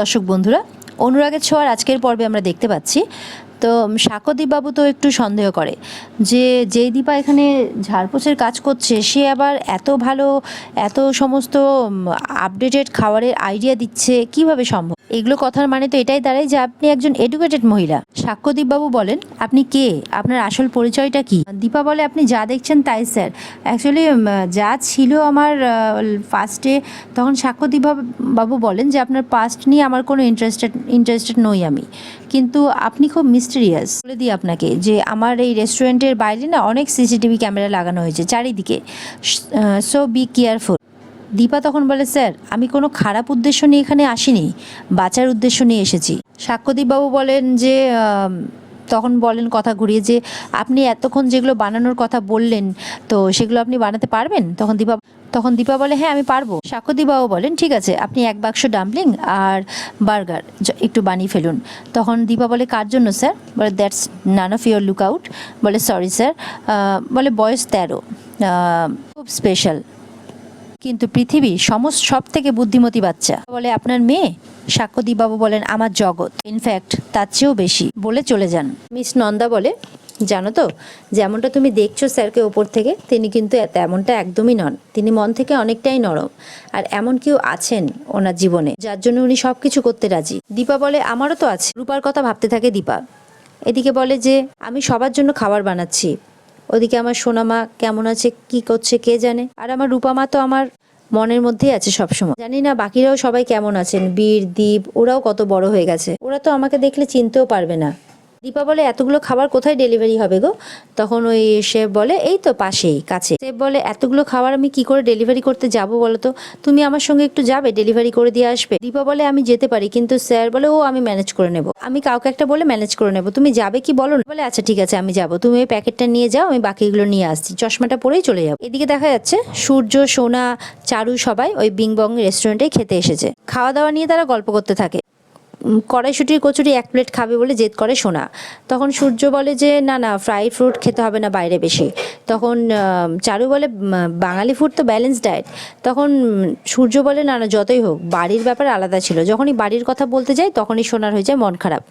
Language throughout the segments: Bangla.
দর্শক বন্ধুরা। অনুরাগের ছোঁয়ার আজকের পর্বে আমরা দেখতে পাচ্ছি। তো বাবু তো একটু সন্দেহ করে যে, যেই দীপা এখানে ঝাড়পোছের কাজ করছে, সে আবার এত ভালো, এত সমস্ত আপডেটেড খাবারের আইডিয়া দিচ্ছে, কীভাবে সম্ভব? এগুলো কথার মানে তো এটাই দাঁড়ায় যে আপনি একজন এডুকেটেড মহিলা। বাবু বলেন, আপনি কে? আপনার আসল পরিচয়টা কি? দীপা বলে, আপনি যা দেখছেন তাই, স্যার। অ্যাকচুয়ালি যা ছিল আমার ফার্স্টে তখন সাক্ষ্যদীপ বাবু বলেন যে আপনার পাস্ট নিয়ে আমার কোনো ইন্টারেস্টেড ইন্টারেস্টেড নই আমি। কিন্তু আপনি খুব মিস্টেরিয়াস বলে দিই আপনাকে যে আমার এই রেস্টুরেন্টের বাইরে না অনেক সিসিটিভি ক্যামেরা লাগানো হয়েছে চারিদিকে। সো বি কেয়ারফুল দীপা তখন বলে, স্যার, আমি কোনো খারাপ উদ্দেশ্য নিয়ে এখানে আসিনি, বাঁচার উদ্দেশ্য নিয়ে এসেছি। সাক্ষ্যদীপবাবু বলেন যে তখন বলেন কথা ঘুরিয়ে যে, আপনি এতক্ষণ যেগুলো বানানোর কথা বললেন, তো সেগুলো আপনি বানাতে পারবেন? তখন দীপা তখন দীপা বলে হ্যাঁ আমি পারব। সাক্ষ্যদীপবাবু বলেন, ঠিক আছে, আপনি এক বাক্স ডাম্পলিং আর বার্গার একটু বানিয়ে ফেলুন। তখন দীপা বলে, কার জন্য, স্যার? বলে, that's none of your lookout out. বলে, সরি, স্যার। বলে, বয়স তেরো। খুব স্পেশাল। কিন্তু পৃথিবী সমস্ত সব থেকে বুদ্ধিমতী বাচ্চা। বলে, আপনার মেয়ে? সাক্ষ্যদীপ বাবু বলেন, আমার জগৎ। ইনফ্যাক্ট তার চেয়েও বেশি। বলে চলে যান। মিস নন্দা বলে, জানো তো, যেমনটা তুমি দেখছ স্যারকে ওপর থেকে, তিনি কিন্তু তেমনটা একদমই নন। তিনি মন থেকে অনেকটাই নরম, আর এমন কেউ আছেন ওনার জীবনে, যার জন্য উনি সব কিছু করতে রাজি। দীপা বলে, আমারও তো আছে। রূপার কথা ভাবতে থাকে দীপা। এদিকে বলে যে, আমি সবার জন্য খাবার বানাচ্ছি। ওদিকে আমার সোনামা কেমন আছে, কি করছে, কে জানে? আর আমার রূপামা তো আমার মনের মধ্যেই আছে সবসময়। জানি না, বাকিরাও সবাই কেমন আছেন? বীর দ্বীপ ওরাও কত বড় হয়ে গেছে। ওরা তো আমাকে দেখলে চিনতেও পারবে না। দীপা বলে, এতগুলো খাবার কোথায় ডেলিভারি হবে গো? তখন ওই শেফ বলে, এই তো পাশেই, কাছে। শেফ বলে, এতগুলো খাবার আমি কি করে ডেলিভারি করতে যাব বলো তো? তুমি আমার সঙ্গে একটু যাবে, ডেলিভারি করে দিয়ে আসবে? দীপা বলে, আমি যেতে পারি, কিন্তু স্যার বলে, ও, আমি ম্যানেজ করে নেব। আমি কাউকে একটা বলে, ম্যানেজ করে নেব। তুমি যাবে কি বলো না? বলে আচ্ছা ঠিক আছে, আমি যাব। তুমি ওই প্যাকেটটা নিয়ে যাও, আমি বাকিগুলো নিয়ে আসছি। চশমাটা পরেই চলে যাব। এদিকে দেখা যাচ্ছে, সূর্য, সোনা, চারু সবাই ওই বিংবং রেস্টুরেন্টে খেতে এসেছে। খাওয়া দাওয়া নিয়ে তারা গল্প করতে থাকে। কড়াইশুটির কচুরি এক প্লেট খাবে বলে জেদ করে সোনা। তখন সূর্য বলে যে, না না ফ্রাই ফ্রুট খেতে হবে না বাইরে বেশি। তখন চারু বলে বাঙালি ফুড তো ব্যালেন্স ডায়েট তখন সূর্য বলে, না না, যতই হোক, বাড়ির ব্যাপার আলাদা ছিল। যখনই বাড়ির কথা বলতে যাই তখনই সোনার হয়ে যায় মন খারাপ।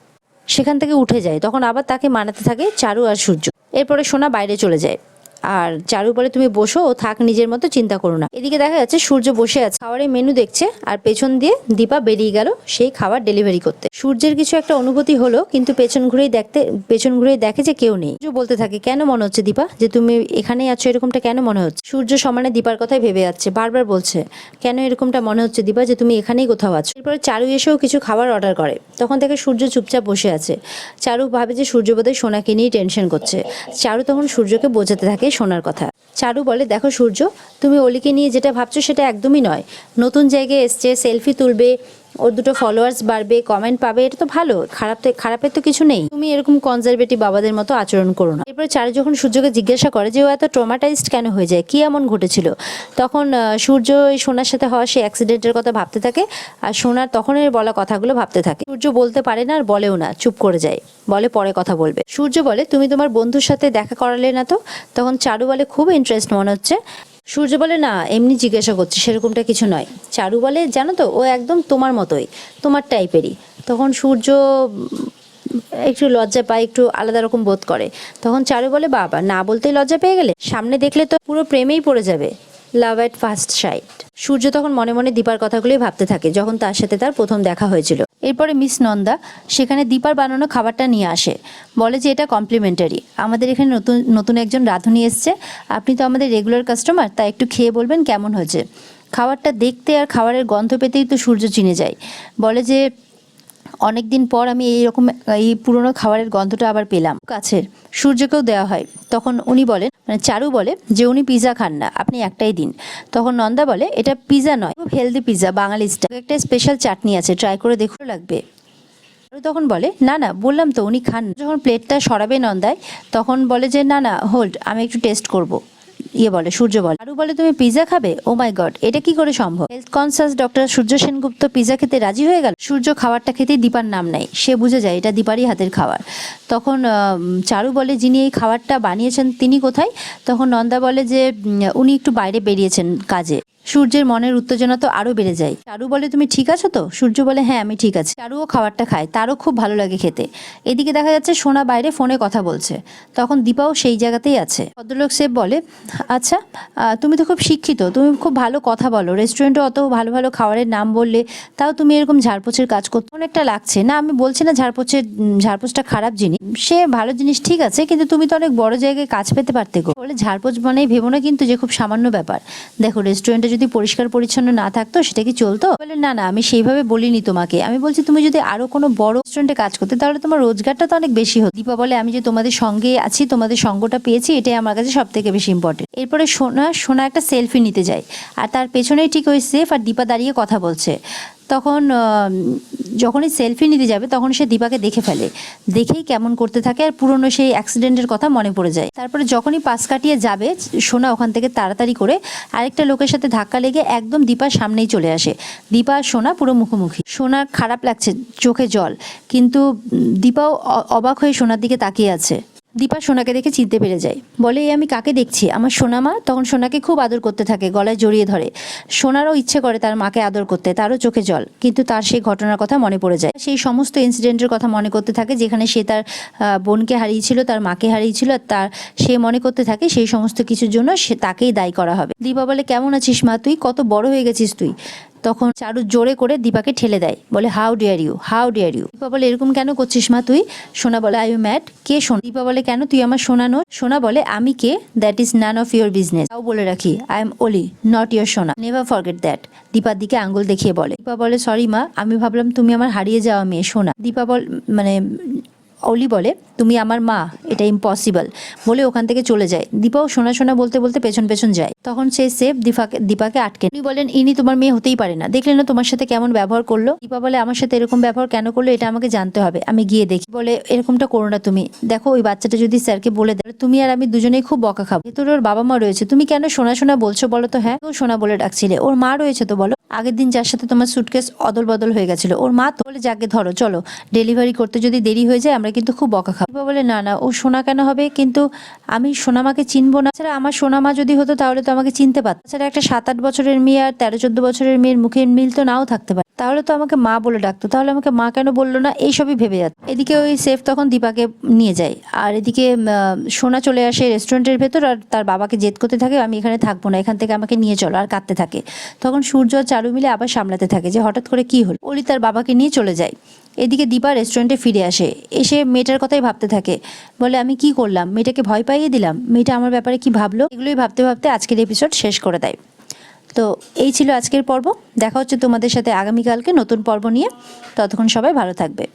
সেখান থেকে উঠে যায়। তখন আবার তাকে মানাতে থাকে চারু আর সূর্য। এরপরে সোনা বাইরে চলে যায়। আর চার উপরে তুমি বসো, ও থাক নিজের মতো চিন্তা করো না। এদিকে দেখা যাচ্ছে সূর্য বসে আছে। খাবারের মেনু দেখছে, আর পেছন দিয়ে দীপা বেরিয়ে গেল সেই খাবার ডেলিভারি করতে। সূর্যের কিছু একটা অনুভূতি হলো, কিন্তু পেছন ঘুরেই দেখতে, পেছন ঘুরেই দেখে যে কেউ নেই। বলতে থাকে, কেন মনে হচ্ছে দীপা যে তুমি এখানেই আছো? এরকমটা কেন মনে হচ্ছে? সূর্য সমানে দীপার কথাই ভেবে যাচ্ছে, বারবার বলছে, কেন এরকমটা মনে হচ্ছে দীপা যে তুমি এখানেই কোথাও আছো? এরপরে চারু এসেও কিছু খাবার অর্ডার করে। তখন থেকে সূর্য চুপচাপ বসে আছে। চারু ভাবে যে সূর্য বোধহয় সোনাকে নিয়েই টেনশন করছে। চারু তখন সূর্যকে বোঝাতে থাকে সোনার কথা। চারু বলে, দেখো সূর্য, তুমি অলিকে নিয়ে যেটা ভাবছ সেটা একদমই নয়। নতুন জায়গায় এসছে, সেলফি তুলবে ওর দুটো ফলোয়ার্স বাড়বে কমেন্ট পাবে, এটা তো ভালো। খারাপ তো, খারাপের তো কিছু নেই। তুমি এরকম কনজারভেটিভ বাবাদের মতো আচরণ করো না। এরপরে চারু যখন সূর্যকে জিজ্ঞাসা করে যে ও এত ট্রমাটাইজড কেন হয়ে যায়, কি এমন ঘটেছিল? তখন সূর্য এই সোনার সাথে হওয়া সেই অ্যাক্সিডেন্টের কথা ভাবতে থাকে, আর সোনার তখনের বলা কথাগুলো ভাবতে থাকে। সূর্য বলতে পারে না আর বলেও না, চুপ করে যায়। বলে, পরে কথা বলবে। সূর্য বলে, তুমি তোমার বন্ধুর সাথে দেখা করালে না তো? তখন চারু বলে, খুব ইন্টারেস্ট মনে হচ্ছে। সূর্য বলে, না, এমনি জিজ্ঞাসা করছি, সেরকমটা কিছু নয়। চারু বলে, জানো তো, ও একদম তোমার মতোই, তোমার টাইপেরই। তখন সূর্য একটু লজ্জা পায়, একটু আলাদা রকম বোধ করে। তখন চারু বলে, বাবা, না বলতেই লজ্জা পেয়ে গেলে? সামনে দেখলে তো পুরো প্রেমেই পড়ে যাবে। Love at first sight Surya তখন মনে মনে দীপার কথাগুলোই ভাবতে থাকে, যখন তার সাথে তার প্রথম দেখা হয়েছিল। এরপরে মিস নন্দা সেখানে দীপার বানানো খাবারটা নিয়ে আসে। বলে যে এটা কমপ্লিমেন্টারি। আমাদের এখানে নতুন নতুন একজন রাঁধুনি এসছে। আপনি তো আমাদের রেগুলার কাস্টমার তা একটু খেয়ে বলবেন কেমন হয়েছে। খাবারটা দেখতে আর খাবারের গন্ধ পেতেই তো সূর্য চিনে যায়। বলে যে অনেক দিন পর আমি এইরকম এই পুরনো খাবারের গন্ধটা আবার পেলাম। কাছের সূর্যকেও দেওয়া হয়। তখন উনি বলেন মানে চারু বলে যে উনি পিৎজা খান না, আপনি একটাই দিন। তখন নন্দা বলে, এটা পিৎজা নয়, খুব হেলদি পিৎজা বাঙালি স্টাইল একটা স্পেশাল চাটনি আছে ট্রাই করে দেখো লাগবে। তখন বলে, না না, বললাম তো উনি খান। যখন প্লেটটা সরাবে নন্দায়, তখন বলে যে, না না হোল্ড আমি একটু টেস্ট করব। ইয়ে বলে, সূর্য বলে। আরু বলে, তুমি পিৎজা খাবে? ও মাই গড এটা কি করে সম্ভব? Health conscious doctor Surya Sengupta pizza খেতে রাজি হয়ে গেল? সূর্য খাবারটা খেতে দীপার নাম নাই সে বুঝে যায়, এটা দীপারই হাতের খাবার। তখন চারু বলে, যিনি এই খাবারটা বানিয়েছেন, তিনি কোথায়? তখন নন্দা বলে যে উনি একটু বাইরে বেরিয়েছেন কাজে। সূর্যের মনের উত্তেজনা তো আরও বেড়ে যায়। চারু বলে, তুমি ঠিক আছো তো? সূর্য বলে হ্যাঁ আমি ঠিক আছি। চারুও খাবারটা খায়, তারও খুব ভালো লাগে খেতে। এদিকে দেখা যাচ্ছে সোনা বাইরে ফোনে কথা বলছে। তখন দীপাও সেই জায়গাতেই আছে। ভদ্রলোক সেব বলে আচ্ছা তুমি তো খুব শিক্ষিত, তুমি খুব ভালো কথা বলো। রেস্টুরেন্টে অত ভালো ভালো খাবারের নাম বললে তাও তুমি এরকম ঝাড়পোছের কাজ করতে অনেকটা লাগছে। না, আমি বলছি না ঝাড়পোছের ঝাড়পোছটা খারাপ জিনিস। সে ভালো জিনিস ঠিক আছে, কিন্তু তুমি তো অনেক বড় জায়গায় কাজ পেতে পারতে গো। বলে, ঝাড়পোছ মানে ভেবো না কিন্তু যে খুব সামান্য ব্যাপার। দেখো, রেস্টুরেন্টে যদি পরিষ্কার পরিচ্ছন্ন না থাকতো, সেটা কি চলতো? বলে, না না, আমি সেইভাবে বলিনি তোমাকে। আমি বলছি, তুমি যদি আরও কোনো বড় রেস্টুরেন্টে কাজ করতে, তাহলে তোমার রোজগারটা তো অনেক বেশি হতো। দীপা বলে, আমি যে তোমাদের সঙ্গে আছি, তোমাদের সঙ্গটা পেয়েছি, এটাই আমার কাছে সব থেকে বেশি ইম্পর্টেন্ট এরপরে সোনা সোনা একটা সেলফি নিতে যায়। আর তার পেছনেই ঠিক ওই সেফ আর দীপা দাঁড়িয়ে কথা বলছে। তখন যখনই সেলফি নিতে যাবে, তখন সে দীপাকে দেখে ফেলে। দেখেই কেমন করতে থাকে আর পুরনো সেই অ্যাক্সিডেন্টের কথা মনে পড়ে যায়। তারপরে যখনই পাশ কাটিয়ে যাবে, সোনা ওখান থেকে তাড়াতাড়ি করে আরেকটা লোকের সাথে ধাক্কা লেগে একদম দীপার সামনেই চলে আসে। দীপা আর সোনা পুরো মুখোমুখি। সোনা খারাপ লাগছে, চোখে জল। কিন্তু দীপাও অবাক হয়ে সোনার দিকে তাকিয়ে আছে। দীপা সোনাকে দেখে চিনতে পেরে যায়। বলে "এই আমি কাকে দেখছি? আমার সোনা মা তখন সোনাকে খুব আদর করতে থাকে, গলায় জড়িয়ে ধরে। সোনারও ইচ্ছে করে তার মাকে আদর করতে, তারও চোখে জল। কিন্তু তার সেই ঘটনার কথা মনে পড়ে যায়। সেই সমস্ত ইনসিডেন্টের কথা মনে করতে থাকে, যেখানে সে তার বোনকে হারিয়েছিল, তার মাকে হারিয়েছিল, আর তার, সে মনে করতে থাকে সেই সমস্ত কিছুর জন্য সে তাকেই দায়ী করা হবে। দীপা বলে, কেমন আছিস মা তুই? কত বড় হয়ে গেছিস তুই? তখন চারু জোরে করে দীপাকে ঠেলে দেয়, বলে how dare you how dare you Dipa বলে, এরকম কেন করছিস মা তুই? সোনা বলে আই ইউ ম্যাড কে সোনা? দীপা বলে, কেন তুই আমার সোনা নো সোনা বলে, আমি কে? That is none of your business তাও বলে রাখি I am only not your Sona. Never forget that দীপার দিকে আঙ্গুল দেখিয়ে বলে, দীপা বলে সরি মা, আমি ভাবলাম তুমি আমার হারিয়ে যাওয়া মেয়ে, সোনা। দীপা বল মানে অলি বলে, তুমি আমার মা, এটা ইম্পসিবল বলে ওখান থেকে চলে যায়। দীপাও শোনা শোনা বলতে বলতে পেছন পেছন যায়। তখন সেই সেফ দীপাকে দীপাকে আটকে উনি বলেন, ইনি তোমার মেয়ে হতেই পারে না। দেখলেন না তোমার সাথে কেমন ব্যবহার করল? দীপা বলে, আমার সাথে এরকম ব্যবহার কেন করল? এটা আমাকে জানতে হবে। আমি গিয়ে দেখি। বলে, এরকমটা করো না তুমি। দেখো, ওই বাচ্চাটা যদি স্যারকে বলে দেয়, তুমি আর আমি দুজনেই খুব বকা খাব। ভেতরে ওর বাবা মা রয়েছে। তুমি কেন শোনা শোনা বলছো বলো তো? হ্যাঁ ও সোনা বলে ডাকছিলে। ওর মা রয়েছে তো বলো? আগের দিন যার সাথে তোমার সুটকেস অদল বদল হয়ে গেছিল। ওর মা তো বলে, যাকে ধরো, চলো। ডেলিভারি করতে যদি দেরি হয়ে যায়, আমরা কিন্তু খুব বকা খাবে। বলে, না না, ও সোনা কেন হবে? কিন্তু আমি সোনামাকে চিনবো না। ছাড়া আমার সোনামা যদি হতো, তাহলে তো আমাকে চিনতে পারত। তাছাড়া একটা সাত আট বছরের মেয়ে আর তেরো চোদ্দ বছরের মেয়ের মুখের মিল তো নাও থাকতে পারে। তাহলে তো আমাকে মা বলে ডাকতো। তাহলে আমাকে মা কেন বলল না? এইসবই ভেবে যাচ্ছে। এদিকে ওই সেফ তখন দীপাকে নিয়ে যায়। আর এদিকে সোনা চলে আসে রেস্টুরেন্টের ভেতর আর তার বাবাকে জেদ করতে থাকে, আমি এখানে থাকব না। এখান থেকে আমাকে নিয়ে চলো। আর কাঁদতে থাকে। তখন সূর্য আর চারু মিলে আবার সামলাতে থাকে যে হঠাৎ করে কি হলো। অলি তার বাবাকে নিয়ে চলে যায়। এদিকে দীপা রেস্টুরেন্টে ফিরে আসে। এসে মেয়েটার কথাই ভাবতে থাকে। বলে, আমি কি করলাম? মেয়েটাকে ভয় পাইয়ে দিলাম? মেয়েটা আমার ব্যাপারে কি ভাবলো? এগুলোই ভাবতে ভাবতে আজকের এপিসোড শেষ করে দেয়। তো এই ছিল আজকের পর্ব। দেখা হচ্ছে তোমাদের সাথে আগামীকালকে নতুন পর্ব নিয়ে। ততক্ষণ সবাই ভালো থাকবে।